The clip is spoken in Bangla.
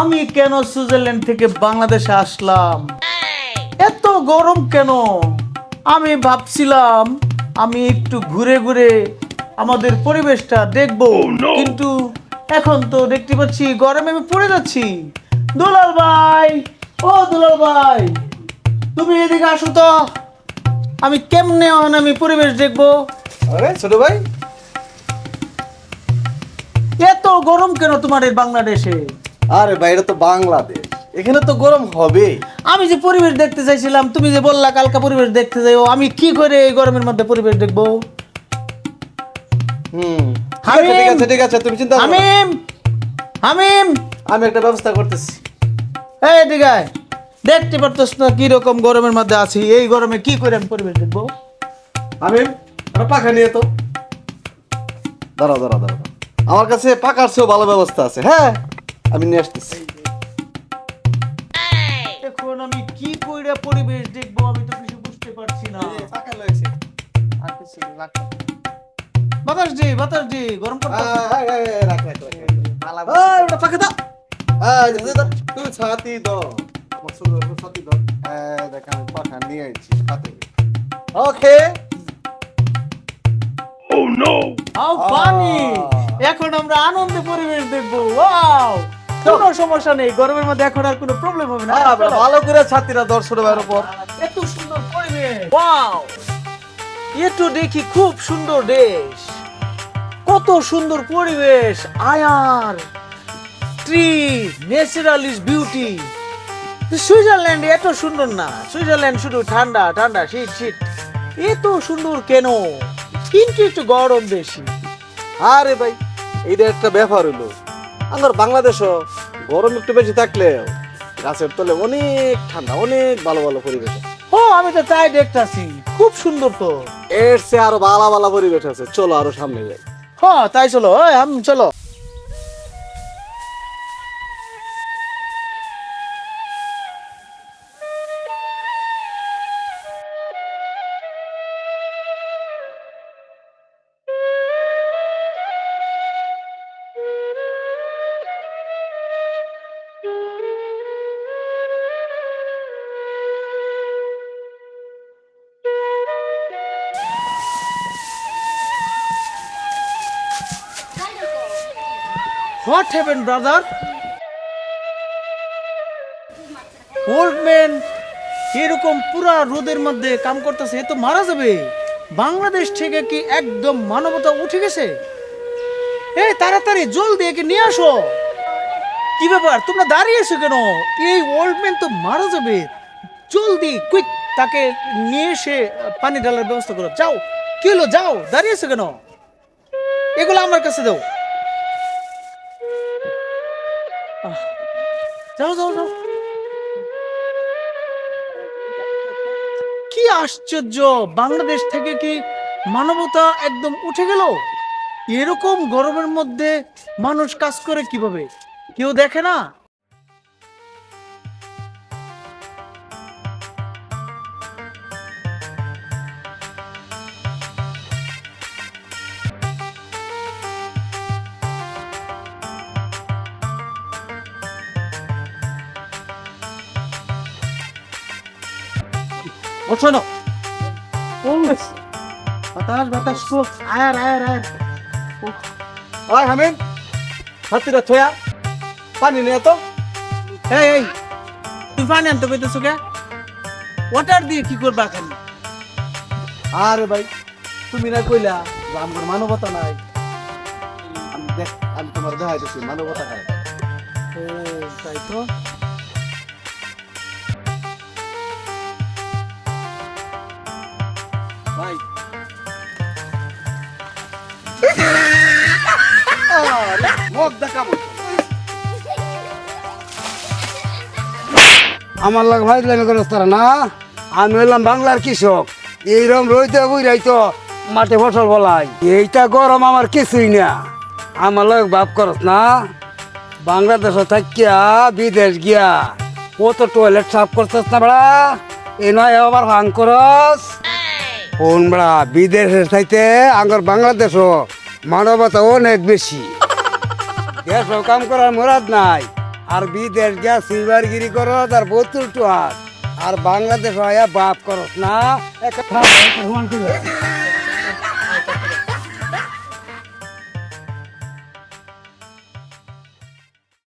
আমি কেন সুইজারল্যান্ড থেকে বাংলাদেশে আসলাম? এত গরম কেন? আমি ভাবছিলাম আমি একটু ঘুরে ঘুরে আমাদের পরিবেশটা দেখব। কিন্তু এখন তো দেখতে পাচ্ছি গরমে আমি পড়ে যাচ্ছি। দুলাল ভাই! ও দুলাল ভাই! তুমি এদিকে আসো তো। আমি কেমনে এখন আমি পরিবেশ দেখব? আরে ছোট ভাই। এত গরম কেন তোমার এই বাংলাদেশে? আরে এটা তো বাংলাদেশ। এখানে তো গরম হবে আমি যে পরিবেশ দেখতে চাইছিলাম তুমি যে বললা কালকা পরিবেশ দেখতে যাইও আমি কি করে এই গরমের মধ্যে পরিবেশ দেখব? হুম ঠিক আছে, ঠিক আছে তুমি চিন্তা। হামিম! হামিম! আমি একটা ব্যবস্থা করতেছি। এই দেখতে পারতস না কি রকম গরমের মধ্যে আছি এই গরমে কি করে আমি পরিবেশ দেখব? আমি একটা পাখা নিয়ে তো। দাঁড়াও দাঁড়াও দাঁড়াও। আমার কাছে পাকার চেয়েও ভালো ব্যবস্থা আছে হ্যাঁ? আমি নিয়ে আসতেছি। এখন আমি কি পরিবেশ দেখব আমি তো কিছু বুঝতে পারছি না। আর কিছু লাগবে বাতাস দি বাতাস দি গরম করতে রাখ রাখ রাখ ওটা পাখা দাও। এই, দে, দে, দে। তুমি ছাতি দাও। আমার ছোট ভাই, ছাতি দাও। দেখ আমি পাখা নিয়ে আইছি হাতে ওকে। পানি! এখন আমরা আনন্দে পরিবেশ দেখব। ওয়াও! কোনো সমস্যা নেই গরমের মধ্যে এখন আর কোনো প্রবলেম হবে না। ভালো করে ছাতিরা দর্শন ভাইয়ের উপর। এত সুন্দর পরিবেশ। ওয়াও! এটো দেখি খুব সুন্দর দেশ। কত সুন্দর পরিবেশ air tree natural is beauty Switzerland এত সুন্দর না সুইজারল্যান্ড শুধু ঠান্ডা ঠান্ডা শীত শীত। এত সুন্দর কেন? কিন্তু একটু গরম বেশি। আরে ভাই এইটা একটা ব্যাপার হলো। আমার বাংলাদেশও গরম একটু বেশি থাকলে গাছের তলে অনেক ঠান্ডা অনেক ভালো ভালো পরিবেশ আছে। ও আমি তো তাই দেখতেছি খুব সুন্দর তো। এর চেয়ে আরও ভালো ভালো পরিবেশ আছে। চলো আরও সামনে যাই। হ্যাঁ তাই চলো আমি চলো। What happen brother old man এরকম পুরা রোদের মধ্যে কাম করতেছে, এ তো মারা যাবে। বাংলাদেশ থেকে কি একদম মানবতা উঠে গেছে? এই, তাড়াতাড়ি জলদি একে নিয়ে আসো। কি ব্যাপার, তোমরা দাঁড়িয়েছো কেন? এই ওল্ড ম্যান তো মারা যাবে। জলদি কুইক তাকে নিয়ে এসে পানি ঢালার ব্যবস্থা করো। যাও, কি হলো? যাও দাঁড়িয়েছো কেন? এগুলো আমার কাছে দাও। যাও। কি আশ্চর্য, বাংলাদেশ থেকে কি মানবতা একদম উঠে গেল? এরকম গরমের মধ্যে মানুষ কাজ করে কীভাবে? কেউ দেখে না? ওঠো না বাতাস বাতাস খুব আয়ার আয়ার আয়ার। আয় হামিম ছাতিরা থয়া পানি নিয়ে তো। এই এই তুই পানি আনতে পেতেছো কে? ওয়াটার দিয়ে কি করবা খালি আরে ভাই তুমি না কইলা যে আমার মানবতা নাই। আমি দেখ আমি তোমার দেখাইতেছি মানবতা ও তাই তো? আমার লাগ ভাই লাগে করস তারা না? আমি হইলাম বাংলার কৃষক। এইরকম রইতে বুঝাই তো মাঠে ফসল বলাই এইটা গরম আমার কিছুই না। আমার লাগ ভাব করস না। বাংলাদেশে থাকিয়া, বিদেশ গিয়া, কত টয়লেট সাফ করতেস না বড়া? এ নয় আবার ভাঙ করস কোন বিদেশে চাইতে আঙ্গর বাংলাদেশও মানবতা অনেক বেশি। দেশ কাম করার মরাদ নাই, আর বিদেশ গিয়া সিলভারগিরি করত আর বোতল টুয়ার, আর বাংলাদেশ হইয়া বাপ করস না একটা